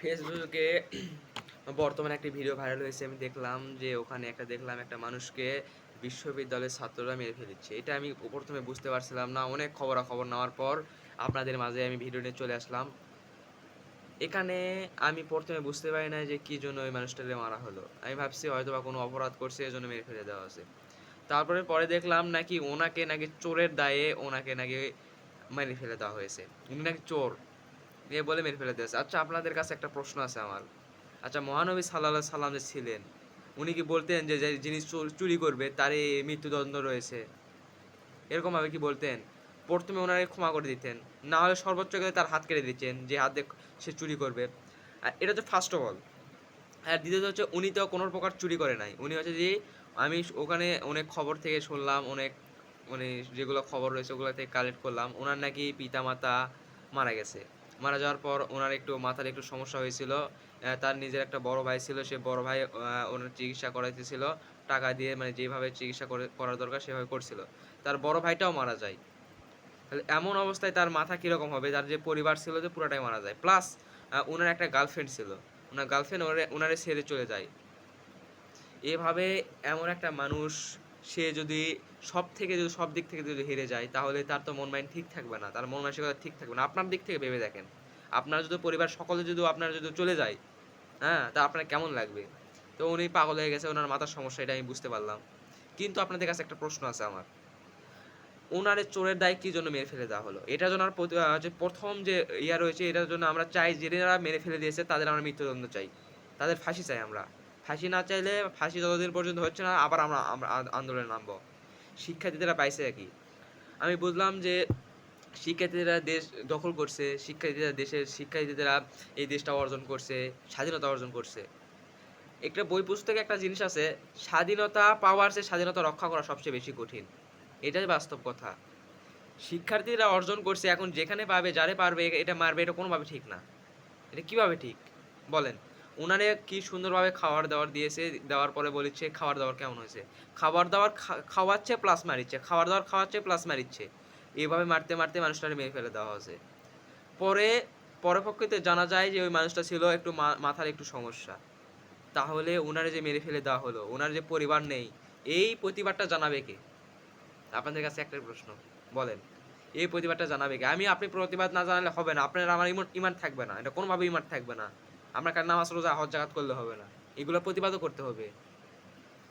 ফেসবুকে বর্তমানে একটি ভিডিও ভাইরাল হয়েছে, আমি দেখলাম যে ওখানে একটা, দেখলাম একটা মানুষকে বিশ্ববিদ্যালয়ের ছাত্ররা মেরে ফেলেছে। এটা আমি প্রথমে বুঝতে পারছিলাম না, অনেক খবরাখবর নেওয়ার পর আপনাদের মাঝে আমি ভিডিও নিয়ে চলে আসলাম। এখানে আমি প্রথমে বুঝতে পারি না যে কি জন্য ওই মানুষটাকে মারা হলো। আমি ভাবছি হয়তো বা কোনো অপরাধ করছে এই জন্য মেরে ফেলে দেওয়া হয়েছে। তারপরে পরে দেখলাম নাকি ওনাকে নাকি চোরের দায়ে ওনাকে নাকি মেরে ফেলে দেওয়া হয়েছে। উনি নাকি চোর। এ বলে মেরে ফেলে দিয়েছে। আচ্ছা আপনাদের কাছে একটা প্রশ্ন আছে আমার। আচ্ছা মহানবী সাল্লাহ সাল্লাম যে ছিলেন, উনি কি বলতেন যে যিনি চোর- করবে, তারই মৃত্যুদণ্ড রয়েছে? এরকমভাবে কি বলতেন? প্রথমে ওনারে ক্ষমা করে দিতেন, না হলে সর্বোচ্চ গেলে তার হাত কেটে দিচ্ছেন যে হাত সে চুরি করবে। আর এটা হচ্ছে ফার্স্ট অফ অল আর দ্বিতীয়ত হচ্ছে, উনি তো কোনো প্রকার চুরি করে নাই। উনি হচ্ছে যে, আমি ওখানে অনেক খবর থেকে শুনলাম, অনেক মানে যেগুলো খবর রয়েছে, ওগুলো থেকে কালেক্ট করলাম, ওনার নাকি পিতা মাতা মারা গেছে। মারা যাওয়ার পর ওনার একটু মাথার একটু সমস্যা হয়েছিল। তার নিজের একটা বড় ভাই ছিল, সে বড় ভাই ওনার চিকিৎসা করাইতেছিল। টাকা দিয়ে মানে যেভাবে চিকিৎসা করে, করার দরকার সেভাবে করছিল। তার বড় ভাইটাও মারা যায়। তাহলে এমন অবস্থায় তার মাথা কীরকম হবে? তার যে পরিবার ছিল যে পুরোটাই মারা যায়। প্লাস ওনার একটা গার্লফ্রেন্ড ছিল। ওনার গার্লফ্রেন্ড ওনারে ওনারে ছেড়ে চলে যায়। এভাবে এমন একটা মানুষ সে যদি সব থেকে যদি সব দিক থেকে যদি হেরে যায়, তাহলে তার তো মন মাইন্ড ঠিক থাকবে না, তার মন মানসিকতা ঠিক থাকবে না। আপনার দিক থেকে ভেবে দেখেন। আপনার যদি পরিবার সকলে যদি আপনার যদি চলে যায় হ্যাঁ তা আপনার কেমন লাগবে? তো উনি পাগল হয়ে গেছে, ওনার মাথার সমস্যা, এটা আমি বুঝতে পারলাম। কিন্তু আপনাদের কাছে একটা প্রশ্ন আছে আমার। ওনারে চোরের দায় কি জন্য মেরে ফেলে দেওয়া হলো? এটার জন্য আর যে প্রথম যে ইয়া রয়েছে, এটার জন্য আমরা চাই যারা মেরে ফেলে দিয়েছে, তাদের আমরা মৃত্যুদণ্ড চাই। তাদের ফাঁসি চাই আমরা। ফাঁসি না চাইলে ফাঁসি যতদিন পর্যন্ত হচ্ছে না, আবার আমরা আন্দোলনে নামবো। শিক্ষার্থীরা পাইছে কি? আমি বুঝলাম যে শিক্ষার্থীরা দেশ দখল করছে, শিক্ষার্থীরা দেশের, শিক্ষার্থীরা এই দেশটা অর্জন করছে, স্বাধীনতা অর্জন করছে। একটা বই পুস্তকে একটা জিনিস আছে, স্বাধীনতা পাওয়ার চেয়ে স্বাধীনতা রক্ষা করা সবচেয়ে বেশি কঠিন। এটাই বাস্তব কথা। শিক্ষার্থীরা অর্জন করছে এখন যেখানে পাবে, যারে পারবে, এটা মারবে, এটা কোনোভাবে ঠিক না। এটা কীভাবে ঠিক? বলেন। উনারে কি সুন্দরভাবে খাবার দাবার দিয়েছে, দেওয়ার পরে বলেছে খাবার দাবার কেমন হয়েছে? খাবার দাবার খাওয়াচ্ছে প্লাস মারিচ্ছে, খাবার দাবার খাওয়াচ্ছে প্লাস মারিচ্ছে। এইভাবে মারতে মারতে মানুষটাকে মেরে ফেলে দেওয়া হয়েছে। পরে, পরপক্ষতে জানা যায় যে ওই মানুষটা ছিল একটু মাথার একটু সমস্যা। তাহলে ওনারে যে মেরে ফেলে দেওয়া হলো ওনার যে পরিবার নেই, এই প্রতিবাদটা জানাবে কে? আপনাদের কাছে একটা প্রশ্ন, বলেন। এই প্রতিবাদটা জানাবে কে? আমি, আপনি প্রতিবাদ না জানালে হবে না, আপনার আমার ইমান ইমান থাকবে না, এটা কোনোভাবে ইমান থাকবে না। আমরা কার নামাজ রোজা, হজ জাগাত করলে হবে না। এগুলো প্রতিবাদও করতে হবে।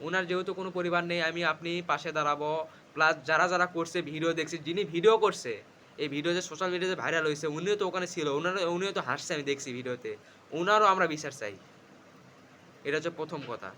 ওনার যেহেতু কোনো পরিবার নেই, আমি আপনি পাশে দাঁড়াবো। প্লাস যারা যারা করছে ভিডিও দেখছি, যিনি ভিডিও করছে, এই ভিডিও যে সোশ্যাল মিডিয়াতে ভাইরাল হয়েছে, উনিও তো ওখানে ছিল ওনার উনিও তো হাসছে, আমি দেখছি ভিডিওতে ওনারও আমরা বিচার চাই। এটা হচ্ছে প্রথম কথা।